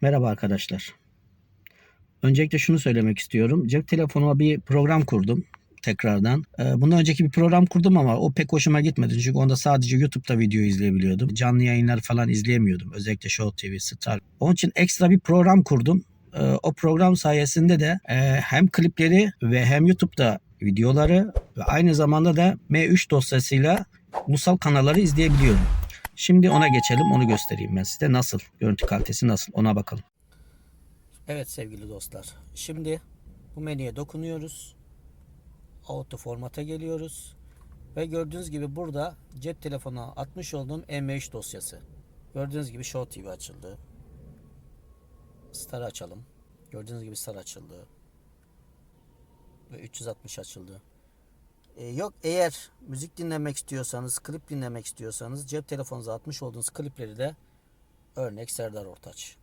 Merhaba arkadaşlar. Öncelikle şunu söylemek istiyorum. Cep telefonuma bir program kurdum tekrardan. Ee, Bundan önceki bir program kurdum ama o pek hoşuma gitmedi. Çünkü onda sadece YouTube'da video izleyebiliyordum. Canlı yayınları falan izleyemiyordum. Özellikle Show TV, Star. Onun için ekstra bir program kurdum. Ee, O program sayesinde de e, hem klipleri ve hem YouTube'da videoları ve aynı zamanda da M3 dosyasıyla ulusal kanalları izleyebiliyorum. Şimdi ona geçelim, onu göstereyim ben size. Nasıl? Görüntü kalitesi nasıl? Ona bakalım. Evet sevgili dostlar. Şimdi bu menüye dokunuyoruz. Auto formata geliyoruz. Ve gördüğünüz gibi burada cep telefonuna atmış olduğum M3 dosyası. Gördüğünüz gibi Show TV açıldı. Star açalım. Gördüğünüz gibi Star açıldı. Ve 360 açıldı. Ee, yok eğer müzik dinlemek istiyorsanız, klip dinlemek istiyorsanız cep telefonunuza atmış olduğunuz klipleri de örnek Serdar Ortaç.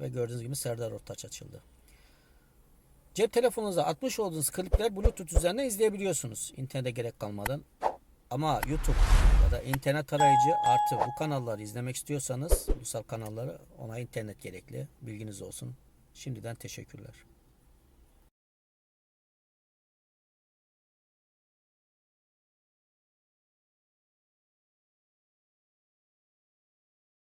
Ve gördüğünüz gibi Serdar Ortaç açıldı. Cep telefonunuza atmış olduğunuz klipler Bluetooth üzerinden izleyebiliyorsunuz. İnternete gerek kalmadan. Ama YouTube ya da internet tarayıcı artı bu kanalları izlemek istiyorsanız, ulusal kanalları ona internet gerekli. Bilginiz olsun. Şimdiden teşekkürler.